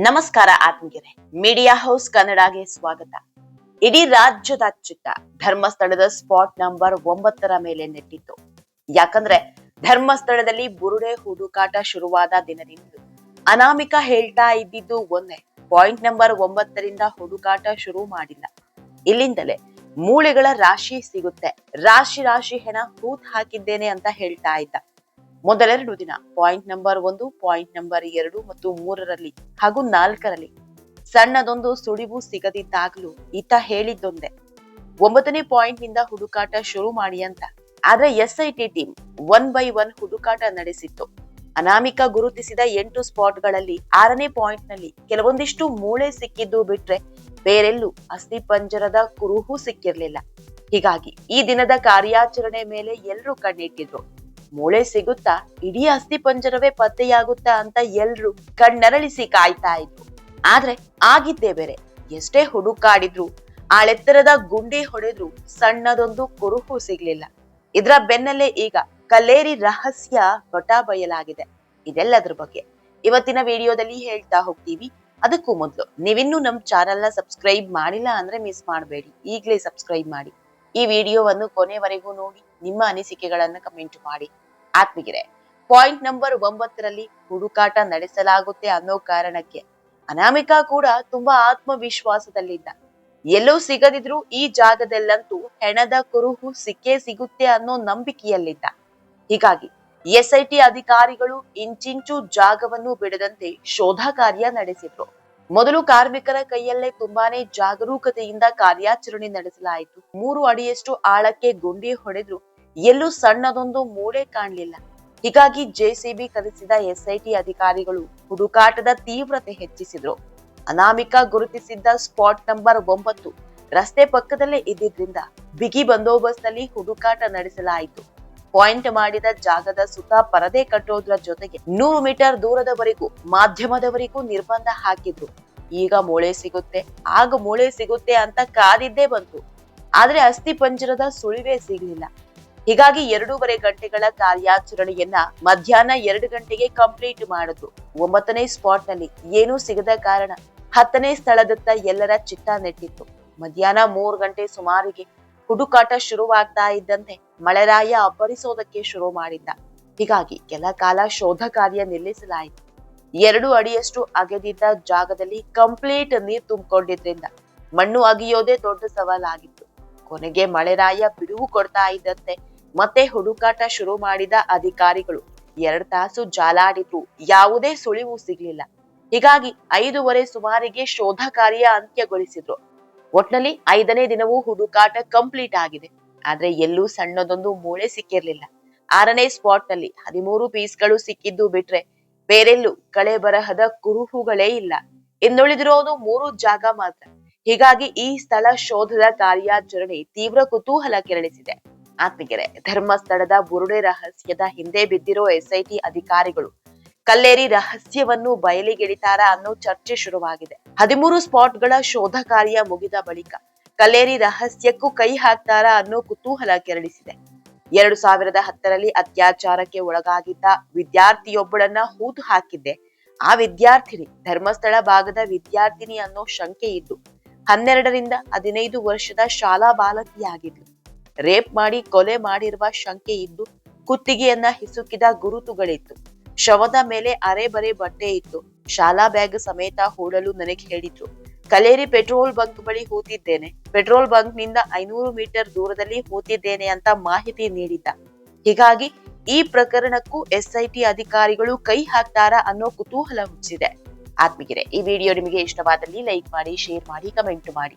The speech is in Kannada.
ನಮಸ್ಕಾರ ಆತ್ಮಗೆರೆ ಮೀಡಿಯಾ ಹೌಸ್ ಕನ್ನಡಗೆ ಸ್ವಾಗತ. ಇಡೀ ರಾಜ್ಯದ ಚಿತ್ತ ಧರ್ಮಸ್ಥಳದ ಸ್ಪಾಟ್ ನಂಬರ್ ಒಂಬತ್ತರ ಮೇಲೆ ನೆಟ್ಟಿತ್ತು. ಯಾಕಂದ್ರೆ ಧರ್ಮಸ್ಥಳದಲ್ಲಿ ಬುರುಡೆ ಹುಡುಕಾಟ ಶುರುವಾದ ದಿನದಿಂದ ಅನಾಮಿಕ ಹೇಳ್ತಾ ಇದ್ದಿದ್ದು ಒಂದೇ ಪಾಯಿಂಟ್ ನಂಬರ್ ಒಂಬತ್ತರಿಂದ ಹುಡುಕಾಟ ಶುರು ಮಾಡಿಲ್ಲ. ಇಲ್ಲಿಂದಲೇ ಮೂಳೆಗಳ ರಾಶಿ ಸಿಗುತ್ತೆ. ರಾಶಿ ರಾಶಿ ಹೆಣ ಹೂತ್ ಹಾಕಿದ್ದೇನೆ ಅಂತ ಹೇಳ್ತಾ ಇದ್ದ. ಮೊದಲೆರಡು ದಿನ ಪಾಯಿಂಟ್ ನಂಬರ್ ಒಂದು ಪಾಯಿಂಟ್ ನಂಬರ್ ಎರಡು ಮತ್ತು ಮೂರರಲ್ಲಿ ಹಾಗೂ ನಾಲ್ಕರಲ್ಲಿ. ಸಣ್ಣದೊಂದು ಸುಳಿವು ಸಿಗದಿದ್ದಾಗಲೂ ಈತ ಹೇಳಿದ್ದೊಂದೇ, ಒಂಬತ್ತನೇ ಪಾಯಿಂಟ್ನಿಂದ ಹುಡುಕಾಟ ಶುರು ಮಾಡಿ ಅಂತ. ಆದ್ರೆ S I T team one by one ಹುಡುಕಾಟ ನಡೆಸಿತ್ತು. ಅನಾಮಿಕ ಗುರುತಿಸಿದ ಎಂಟು ಸ್ಪಾಟ್ಗಳಲ್ಲಿ ಆರನೇ ಪಾಯಿಂಟ್ನಲ್ಲಿ ಕೆಲವೊಂದಿಷ್ಟು ಮೂಳೆ ಸಿಕ್ಕಿದ್ದು ಬಿಟ್ರೆ ಬೇರೆಲ್ಲೂ ಅಸ್ಥಿ ಪಂಜರದ ಕುರುಹು ಸಿಕ್ಕಿರ್ಲಿಲ್ಲ. ಹೀಗಾಗಿ ಈ ದಿನದ ಕಾರ್ಯಾಚರಣೆ ಮೇಲೆ ಎಲ್ಲರೂ ಕಣ್ಣಿಟ್ಟಿದ್ರು. ಮೂಳೆ ಸಿಗುತ್ತಾ, ಇಡೀ ಅಸ್ಥಿ ಪಂಜರವೇ ಪತ್ತೆಯಾಗುತ್ತಾ ಅಂತ ಎಲ್ರು ಕಣ್ಣರಳಿಸಿ ಕಾಯ್ತಾ ಇದ್ರು. ಆದ್ರೆ ಆಗಿದ್ದೇ ಬೇರೆ. ಎಷ್ಟೇ ಹುಡುಕಾಡಿದ್ರು ಆಳೆತ್ತರದ ಗುಂಡಿ ಹೊಡೆದ್ರು ಸಣ್ಣದೊಂದು ಕುರುಹು ಸಿಗ್ಲಿಲ್ಲ. ಇದ್ರ ಬೆನ್ನಲ್ಲೇ ಈಗ ಕಲ್ಲೇರಿ ರಹಸ್ಯ ಹೊಟ ಬಯಲಾಗಿದೆ. ಇದೆಲ್ಲದ್ರ ಬಗ್ಗೆ ಇವತ್ತಿನ ವಿಡಿಯೋದಲ್ಲಿ ಹೇಳ್ತಾ ಹೋಗ್ತೀವಿ. ಅದಕ್ಕೂ ಮೊದಲು ನೀವಿನ್ನೂ ನಮ್ ಚಾನೆಲ್ನ ಸಬ್ಸ್ಕ್ರೈಬ್ ಮಾಡಿಲ್ಲ ಅಂದ್ರೆ ಮಿಸ್ ಮಾಡಬೇಡಿ. ಈಗಲೇ ಸಬ್ಸ್ಕ್ರೈಬ್ ಮಾಡಿ. ಈ ವಿಡಿಯೋವನ್ನು ಕೊನೆವರೆಗೂ ನೋಡಿ, ನಿಮ್ಮ ಅನಿಸಿಕೆಗಳನ್ನು ಕಮೆಂಟ್ ಮಾಡಿ. ಆತ್ಮಗಿರೆ ಪಾಯಿಂಟ್ ನಂಬರ್ ಒಂಬತ್ತರಲ್ಲಿ ಹುಡುಕಾಟ ನಡೆಸಲಾಗುತ್ತೆ ಅನ್ನೋ ಕಾರಣಕ್ಕೆ ಅನಾಮಿಕಾ ಕೂಡ ತುಂಬಾ ಆತ್ಮವಿಶ್ವಾಸದಲ್ಲಿದ್ದ. ಎಲ್ಲೂ ಸಿಗದಿದ್ರು ಈ ಜಾಗದಲ್ಲಂತೂ ಹೆಣದ ಕುರುಹು ಸಿಕ್ಕೇ ಸಿಗುತ್ತೆ ಅನ್ನೋ ನಂಬಿಕೆಯಲ್ಲಿದ್ದ. ಹೀಗಾಗಿ ಎಸ್ಐಟಿ ಅಧಿಕಾರಿಗಳು ಇಂಚಿಂಚು ಜಾಗವನ್ನು ಬಿಡದಂತೆ ಶೋಧ ಕಾರ್ಯ ನಡೆಸಿದ್ರು. ಮೊದಲು ಕಾರ್ಮಿಕರ ಕೈಯಲ್ಲೇ ತುಂಬಾನೇ ಜಾಗರೂಕತೆಯಿಂದ ಕಾರ್ಯಾಚರಣೆ ನಡೆಸಲಾಯಿತು. ಮೂರು ಅಡಿಯಷ್ಟು ಆಳಕ್ಕೆ ಗುಂಡಿ ಹೊಡೆದ್ರು. ಎಲ್ಲೂ ಸಣ್ಣದೊಂದು ಮೂಳೆ ಕಾಣಲಿಲ್ಲ. ಹೀಗಾಗಿ ಜೆಸಿಬಿ ಕರೆಸಿದ ಎಸ್ಐಟಿ ಅಧಿಕಾರಿಗಳು ಹುಡುಕಾಟದ ತೀವ್ರತೆ ಹೆಚ್ಚಿಸಿದ್ರು. ಅನಾಮಿಕ ಗುರುತಿಸಿದ್ದ ಸ್ಪಾಟ್ ನಂಬರ್ ಒಂಬತ್ತು ರಸ್ತೆ ಪಕ್ಕದಲ್ಲೇ ಇದ್ದಿದ್ರಿಂದ ಬಿಗಿ ಬಂದೋಬಸ್ತ್ನಲ್ಲಿ ಹುಡುಕಾಟ ನಡೆಸಲಾಯಿತು. ಪಾಯಿಂಟ್ ಮಾಡಿದ ಜಾಗದ ಸುತ್ತ ಪರದೆ ಕಟ್ಟೋದ್ರ ಜೊತೆಗೆ ನೂರು ಮೀಟರ್ ದೂರದವರೆಗೂ ಮಾಧ್ಯಮದವರಿಗೂ ನಿರ್ಬಂಧ ಹಾಕಿದ್ರು. ಈಗ ಮೂಳೆ ಸಿಗುತ್ತೆ, ಆಗ ಮೂಳೆ ಸಿಗುತ್ತೆ ಅಂತ ಕಾದಿದ್ದೇ ಬಂತು. ಆದ್ರೆ ಅಸ್ಥಿ ಪಂಜರದ ಸುಳಿವೇ ಸಿಗ್ಲಿಲ್ಲ. ಹೀಗಾಗಿ ಎರಡೂವರೆ ಗಂಟೆಗಳ ಕಾರ್ಯಾಚರಣೆಯನ್ನ ಮಧ್ಯಾಹ್ನ ಎರಡು ಗಂಟೆಗೆ ಕಂಪ್ಲೀಟ್ ಮಾಡಿದ್ರು. ಒಂಬತ್ತನೇ ಸ್ಪಾಟ್ನಲ್ಲಿ ಏನೂ ಸಿಗದ ಕಾರಣ ಹತ್ತನೇ ಸ್ಥಳದತ್ತ ಎಲ್ಲರ ಚಿತ್ತ ನೆಟ್ಟಿತ್ತು. ಮಧ್ಯಾಹ್ನ ಮೂರು ಗಂಟೆ ಸುಮಾರಿಗೆ ಹುಡುಕಾಟ ಶುರುವಾಗ್ತಾ ಇದ್ದಂತೆ ಮಳೆರಾಯ ಅಬ್ಬರಿಸೋದಕ್ಕೆ ಶುರು ಮಾಡಿದ್ದ. ಹೀಗಾಗಿ ಕೆಲ ಕಾಲ ಶೋಧ ಕಾರ್ಯ ನಿಲ್ಲಿಸಲಾಯಿತು. ಎರಡು ಅಡಿಯಷ್ಟು ಅಗೆದಿದ್ದ ಜಾಗದಲ್ಲಿ ಕಂಪ್ಲೀಟ್ ನೀರು ತುಂಬಿಕೊಂಡಿದ್ರಿಂದ ಮಣ್ಣು ಅಗಿಯೋದೇ ದೊಡ್ಡ ಸವಾಲಾಗಿತ್ತು. ಕೊನೆಗೆ ಮಳೆರಾಯ ಬಿಡುವು ಕೊಡ್ತಾ ಇದ್ದಂತೆ ಮತ್ತೆ ಹುಡುಕಾಟ ಶುರು ಮಾಡಿದ ಅಧಿಕಾರಿಗಳು. ಎರಡ್ ತಾಸು ಜಾಲಾಡಿತು ಯಾವುದೇ ಸುಳಿವು ಸಿಗ್ಲಿಲ್ಲ. ಹೀಗಾಗಿ ಐದೂವರೆ ಸುಮಾರಿಗೆ ಶೋಧ ಕಾರ್ಯ ಅಂತ್ಯಗೊಳಿಸಿದ್ರು. ಒಟ್ನಲ್ಲಿ ಐದನೇ ದಿನವೂ ಹುಡುಕಾಟ ಕಂಪ್ಲೀಟ್ ಆಗಿದೆ. ಆದ್ರೆ ಎಲ್ಲೂ ಸಣ್ಣದೊಂದು ಮೂಳೆ ಸಿಕ್ಕಿರ್ಲಿಲ್ಲ. ಆರನೇ ಸ್ಪಾಟ್ನಲ್ಲಿ ಹದಿಮೂರು ಪೀಸ್ಗಳು ಸಿಕ್ಕಿದ್ದು ಬಿಟ್ರೆ ಬೇರೆಲ್ಲೂ ಕಳೆ ಬರಹದ ಕುರುಹುಗಳೇ ಇಲ್ಲ. ಇನ್ನುಳಿದಿರೋದು ಮೂರು ಜಾಗ ಮಾತ್ರ. ಹೀಗಾಗಿ ಈ ಸ್ಥಳ ಶೋಧದ ಕಾರ್ಯಾಚರಣೆ ತೀವ್ರ ಕುತೂಹಲ ಕೆರಳಿಸಿದೆ. ಆತ್ಮಗೆರೆ ಧರ್ಮಸ್ಥಳದ ಬುರುಡೆ ರಹಸ್ಯದ ಹಿಂದೆ ಬಿದ್ದಿರೋ ಎಸ್ಐಟಿ ಅಧಿಕಾರಿಗಳು, ಕಲ್ಲೇರಿ ರಹಸ್ಯವನ್ನು ಬಯಲಿಗೆಳಿತಾರ ಅನ್ನೋ ಚರ್ಚೆ ಶುರುವಾಗಿದೆ. ಹದಿಮೂರು ಸ್ಪಾಟ್ಗಳ ಶೋಧ ಕಾರ್ಯ ಮುಗಿದ ಬಳಿಕ ಕಲ್ಲೇರಿ ರಹಸ್ಯಕ್ಕೂ ಕೈ ಹಾಕ್ತಾರ ಅನ್ನೋ ಕುತೂಹಲ ಕೆರಳಿಸಿದೆ. ಎರಡು ಸಾವಿರದ ಹತ್ತರಲ್ಲಿ ಅತ್ಯಾಚಾರಕ್ಕೆ ಒಳಗಾಗಿದ್ದ ವಿದ್ಯಾರ್ಥಿಯೊಬ್ಬಳನ್ನ ಹೂತು ಹಾಕಿದ್ದೆ. ಆ ವಿದ್ಯಾರ್ಥಿನಿ, ಧರ್ಮಸ್ಥಳ ಭಾಗದ ವಿದ್ಯಾರ್ಥಿನಿ ಅನ್ನೋ ಶಂಕೆ ಇದ್ದು, ಹನ್ನೆರಡರಿಂದ ಹದಿನೈದು ವರ್ಷದ ಶಾಲಾ ಬಾಲಕಿಯಾಗಿದ್ಲು. ರೇಪ್ ಮಾಡಿ, ಕೊಲೆ ಮಾಡಿರುವ ಶಂಕೆ ಇದ್ದು, ಕುತ್ತಿಗೆಯನ್ನ ಹಿಸುಕಿದ ಗುರುತುಗಳಿತ್ತು. ಶವದ ಮೇಲೆ ಅರೆ ಬರೆ ಬಟ್ಟೆ ಇತ್ತು. ಶಾಲಾ ಬ್ಯಾಗ್ ಸಮೇತ ಹೂಡಲು ನನಗೆ ಹೇಳಿದ್ರು. ಕಲೇರಿ ಪೆಟ್ರೋಲ್ ಬಂಕ್ ಬಳಿ ಹೂತಿದ್ದೇನೆ. ಪೆಟ್ರೋಲ್ ಬಂಕ್ನಿಂದ ಐನೂರು ಮೀಟರ್ ದೂರದಲ್ಲಿ ಹೂತಿದ್ದೇನೆ ಅಂತ ಮಾಹಿತಿ ನೀಡಿದ್ದ. ಹೀಗಾಗಿ ಈ ಪ್ರಕರಣಕ್ಕೂ ಎಸ್ಐಟಿ ಅಧಿಕಾರಿಗಳು ಕೈ ಹಾಕ್ತಾರಾ ಅನ್ನೋ ಕುತೂಹಲ ಹುಚ್ಚಿದೆ. ಆತ್ಮಗಿರೆ ಈ ವಿಡಿಯೋ ನಿಮಗೆ ಇಷ್ಟವಾದಲ್ಲಿ ಲೈಕ್ ಮಾಡಿ, ಶೇರ್ ಮಾಡಿ, ಕಮೆಂಟ್ ಮಾಡಿ.